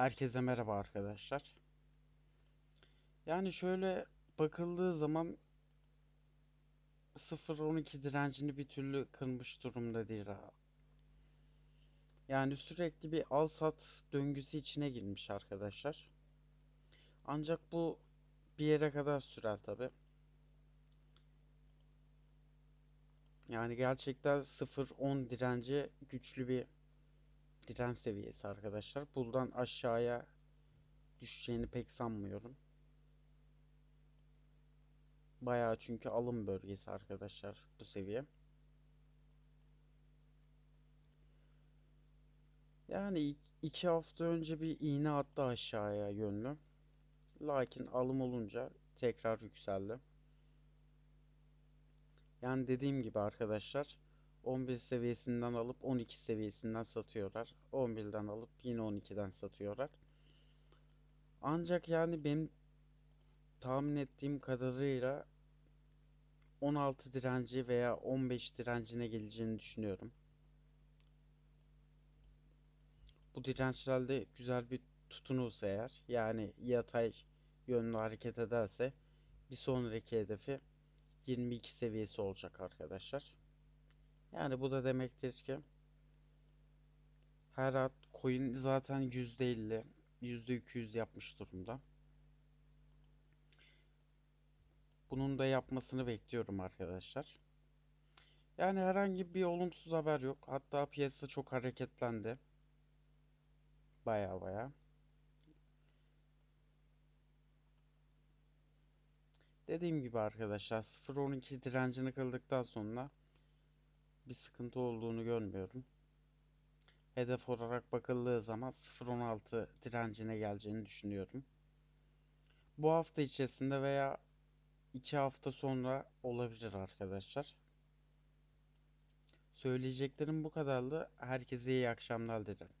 Herkese merhaba arkadaşlar. Yani şöyle bakıldığı zaman 0-12 direncini bir türlü kırmış durumda değil ha. Yani sürekli bir al sat döngüsü içine girmiş arkadaşlar. Ancak bu bir yere kadar sürer tabi. Yani gerçekten 0-10 direnci güçlü bir direnç seviyesi arkadaşlar. Buradan aşağıya düşeceğini pek sanmıyorum. Bayağı çünkü alım bölgesi arkadaşlar bu seviye. Yani iki hafta önce bir iğne attı aşağıya yönlü. Lakin alım olunca tekrar yükseldi. Yani dediğim gibi arkadaşlar 11 seviyesinden alıp 12 seviyesinden satıyorlar. 11'den alıp yine 12'den satıyorlar. Ancak yani benim tahmin ettiğim kadarıyla 16 direnci veya 15 direncine geleceğini düşünüyorum. Bu dirençlerde güzel bir tutunursa eğer yani yatay yönlü hareket ederse bir sonraki hedefi 22 seviyesi olacak arkadaşlar. Yani bu da demektir ki her at coin zaten %50 %200 yapmış durumda. Bunun da yapmasını bekliyorum arkadaşlar. Yani herhangi bir olumsuz haber yok. Hatta piyasa çok hareketlendi. Baya baya. Dediğim gibi arkadaşlar 0.12 direncini kıldıktan sonra bir sıkıntı olduğunu görmüyorum. Hedef olarak bakıldığı zaman 0.16 direncine geleceğini düşünüyorum. Bu hafta içerisinde veya 2 hafta sonra olabilir arkadaşlar. Söyleyeceklerim bu kadardı. Herkese iyi akşamlar dilerim.